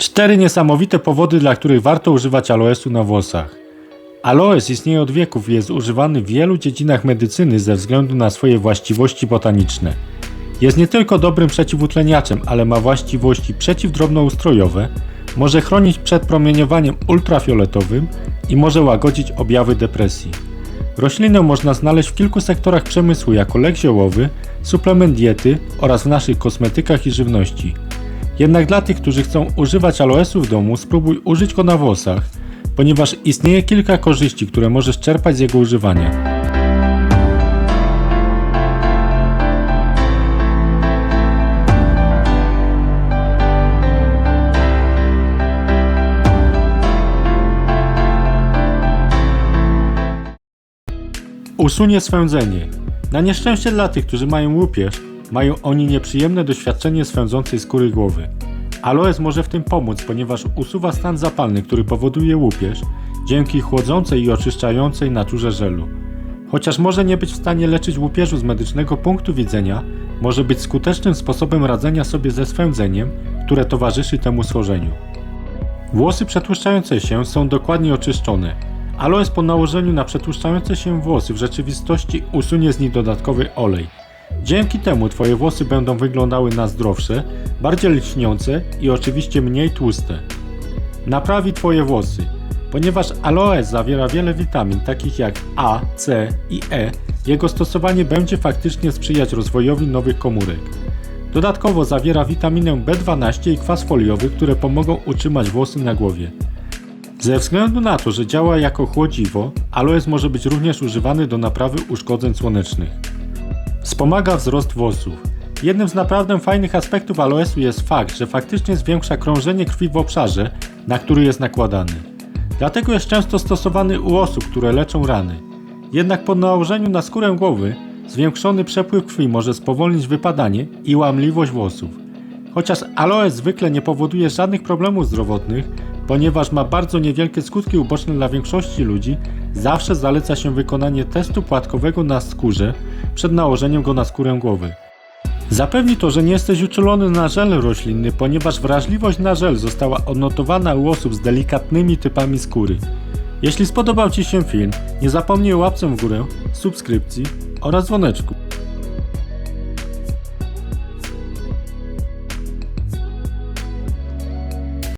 Cztery niesamowite powody, dla których warto używać aloesu na włosach. Aloes istnieje od wieków i jest używany w wielu dziedzinach medycyny ze względu na swoje właściwości botaniczne. Jest nie tylko dobrym przeciwutleniaczem, ale ma właściwości przeciwdrobnoustrojowe, może chronić przed promieniowaniem ultrafioletowym i może łagodzić objawy depresji. Roślinę można znaleźć w kilku sektorach przemysłu jako lek ziołowy, suplement diety oraz w naszych kosmetykach i żywności. Jednak dla tych, którzy chcą używać aloesu w domu, spróbuj użyć go na włosach, ponieważ istnieje kilka korzyści, które możesz czerpać z jego używania. Usunie swędzenie. Na nieszczęście dla tych, którzy mają łupież, mają oni nieprzyjemne doświadczenie swędzącej skóry głowy. Aloes może w tym pomóc, ponieważ usuwa stan zapalny, który powoduje łupież, dzięki chłodzącej i oczyszczającej naturze żelu. Chociaż może nie być w stanie leczyć łupieżu z medycznego punktu widzenia, może być skutecznym sposobem radzenia sobie ze swędzeniem, które towarzyszy temu schorzeniu. Włosy przetłuszczające się są dokładnie oczyszczone. Aloes po nałożeniu na przetłuszczające się włosy w rzeczywistości usunie z nich dodatkowy olej. Dzięki temu Twoje włosy będą wyglądały na zdrowsze, bardziej lśniące i oczywiście mniej tłuste. Naprawi Twoje włosy. Ponieważ aloes zawiera wiele witamin takich jak A, C i E, jego stosowanie będzie faktycznie sprzyjać rozwojowi nowych komórek. Dodatkowo zawiera witaminę B12 i kwas foliowy, które pomogą utrzymać włosy na głowie. Ze względu na to, że działa jako chłodziwo, aloes może być również używany do naprawy uszkodzeń słonecznych. Wspomaga wzrost włosów. Jednym z naprawdę fajnych aspektów aloesu jest fakt, że faktycznie zwiększa krążenie krwi w obszarze, na który jest nakładany. Dlatego jest często stosowany u osób, które leczą rany. Jednak po nałożeniu na skórę głowy zwiększony przepływ krwi może spowolnić wypadanie i łamliwość włosów. Chociaż aloes zwykle nie powoduje żadnych problemów zdrowotnych, ponieważ ma bardzo niewielkie skutki uboczne dla większości ludzi, zawsze zaleca się wykonanie testu płatkowego na skórze przed nałożeniem go na skórę głowy. Zapewni to, że nie jesteś uczulony na żel roślinny, ponieważ wrażliwość na żel została odnotowana u osób z delikatnymi typami skóry. Jeśli spodobał Ci się film, nie zapomnij o łapce w górę, subskrypcji oraz dzwoneczku.